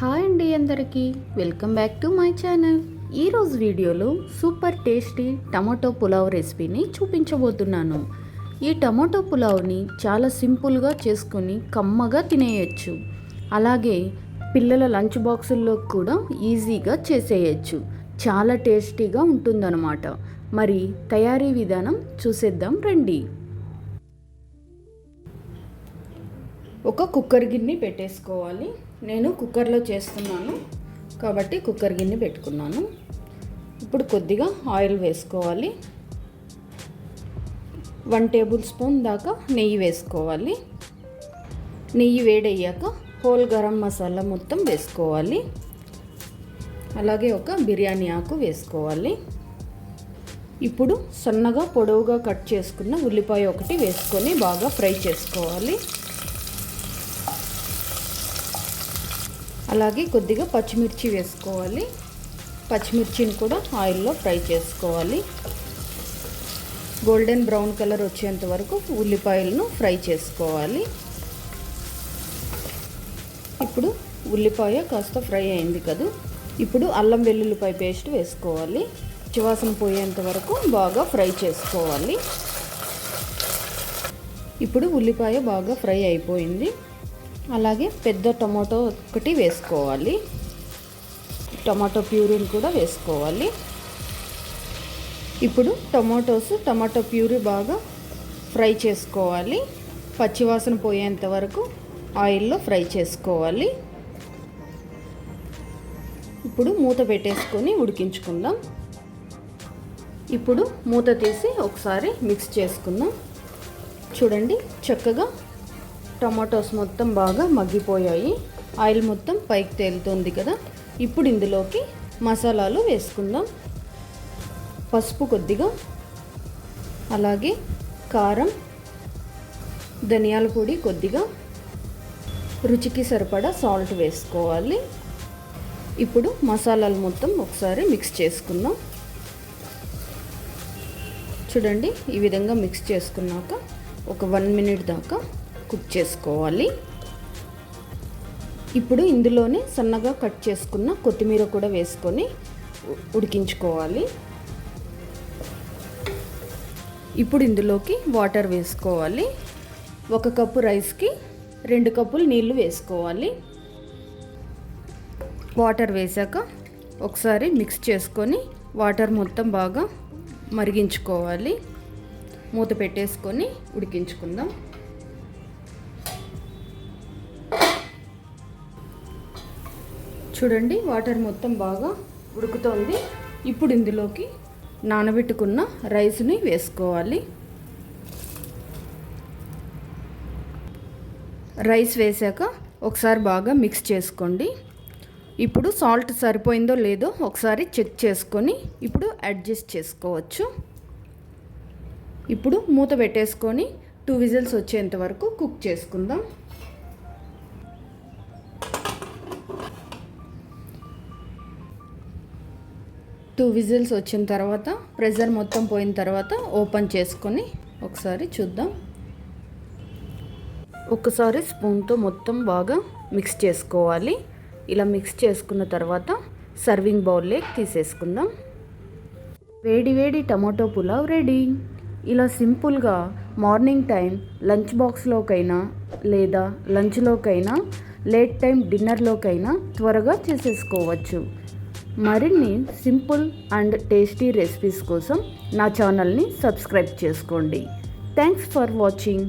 Hi అండి అందరికీ. Welcome back to my channel. ఈరోజు వీడియోలో సూపర్ టేస్టీ టమాటో పులావ్ రెసిపీని చూపించబోతున్నాను. ఈ టమాటో పులావ్ని చాలా సింపుల్గా చేసుకొని కమ్మగా తినేయచ్చు. అలాగే పిల్లల లంచ్ బాక్సుల్లో కూడా ఈజీగా చేసేయచ్చు. చాలా టేస్టీగా ఉంటుందన్నమాట. మరి తయారీ విధానం చూసేద్దాం రండి. ఒక కుక్కర్ గిన్నె పెట్టేసుకోవాలి. నేను కుక్కర్లో చేస్తున్నాను. కాబట్టి కుక్కర్ గిన్నె పెట్టుకున్నాను. ఇప్పుడు కొద్దిగా ఆయిల్ వేసుకోవాలి. వన్ టేబుల్ స్పూన్ దాకా నెయ్యి వేసుకోవాలి. నెయ్యి వేడయ్యాక హోల్ గరం మసాలా మొత్తం వేసుకోవాలి. అలాగే ఒక బిర్యానీ ఆకు వేసుకోవాలి. ఇప్పుడు సన్నగా పొడవుగా కట్ చేసుకున్న ఉల్లిపాయ ఒకటి వేసుకొని బాగా ఫ్రై చేసుకోవాలి. అలాగే కొద్దిగా పచ్చిమిర్చి వేసుకోవాలి. పచ్చిమిర్చిని కూడా ఆయిల్లో ఫ్రై చేసుకోవాలి. గోల్డెన్ బ్రౌన్ కలర్ వచ్చేంత వరకు ఉల్లిపాయలను ఫ్రై చేసుకోవాలి. ఇప్పుడు ఉల్లిపాయ కాస్త ఫ్రై అయింది కదా. ఇప్పుడు అల్లం వెల్లుల్లిపాయ పేస్ట్ వేసుకోవాలి. చివాసన పోయేంత వరకు బాగా ఫ్రై చేసుకోవాలి. ఇప్పుడు ఉల్లిపాయ బాగా ఫ్రై అయిపోయింది. అలాగే పెద్ద టమాటో ఒకటి వేసుకోవాలి. టొమాటో ప్యూరీని కూడా వేసుకోవాలి. ఇప్పుడు టమాటోస్ టమాటో ప్యూరీ బాగా ఫ్రై చేసుకోవాలి. పచ్చివాసన పోయేంత వరకు ఆయిల్లో ఫ్రై చేసుకోవాలి. ఇప్పుడు మూత పెట్టేసుకొని ఉడికించుకుందాం. ఇప్పుడు మూత తీసి ఒకసారి మిక్స్ చేసుకుందాం. చూడండి చక్కగా టమాటోస్ మొత్తం బాగా మగ్గిపోయాయి. ఆయిల్ మొత్తం పైకి తేలుతుంది కదా. ఇప్పుడు ఇందులోకి మసాలాలు వేసుకుందాం. పసుపు కొద్దిగా అలాగే కారం ధనియాల పొడి కొద్దిగా. రుచికి సరిపడా సాల్ట్ వేసుకోవాలి. ఇప్పుడు మసాలాలు మొత్తం ఒకసారి మిక్స్ చేసుకుందాం. చూడండి ఈ విధంగా మిక్స్ చేసుకున్నాక ఒక వన్ మినిట్ దాకా కుక్ చేసుకోవాలి. ఇప్పుడు ఇందులోనే సన్నగా కట్ చేసుకున్న కొత్తిమీర కూడా వేసుకొని ఉడికించుకోవాలి. ఇప్పుడు ఇందులోకి వాటర్ వేసుకోవాలి. ఒక కప్పు రైస్కి రెండు కప్పులు నీళ్ళు వేసుకోవాలి. వాటర్ వేసాక ఒకసారి మిక్స్ చేసుకొని వాటర్ మొత్తం బాగా మరిగించుకోవాలి. మూత పెట్టేసుకొని ఉడికించుకుందాం. చూడండి వాటర్ మొత్తం బాగా ఉడుకుతోంది. ఇప్పుడు ఇందులోకి నానబెట్టుకున్న రైస్ని వేసుకోవాలి. రైస్ వేసాక ఒకసారి బాగా మిక్స్ చేసుకోండి. ఇప్పుడు సాల్ట్ సరిపోయిందో లేదో ఒకసారి చెక్ చేసుకొని ఇప్పుడు అడ్జస్ట్ చేసుకోవచ్చు. ఇప్పుడు మూత పెట్టేసుకొని టూ విజిల్స్ వచ్చేంత వరకు కుక్ చేసుకుందాం. టూ విజిల్స్ వచ్చిన తర్వాత ప్రెషర్ మొత్తం పోయిన తర్వాత ఓపెన్ చేసుకొని ఒకసారి చూద్దాం. ఒకసారి స్పూన్తో మొత్తం బాగా మిక్స్ చేసుకోవాలి. ఇలా మిక్స్ చేసుకున్న తర్వాత సర్వింగ్ బౌల్లోకి తీసేసుకుందాం. వేడి వేడి టమాటో పులావ్ రెడీ. ఇలా సింపుల్గా మార్నింగ్ టైం లంచ్ బాక్స్లోకైనా లేదా లంచ్లోకైనా లేట్ టైం డిన్నర్లోకైనా త్వరగా చేసేసుకోవచ్చు. మరిన్ని సింపుల్ అండ్ టేస్టీ రెసిపీస్ కోసం నా ఛానల్ని సబ్స్క్రైబ్ చేసుకోండి. Thanks for watching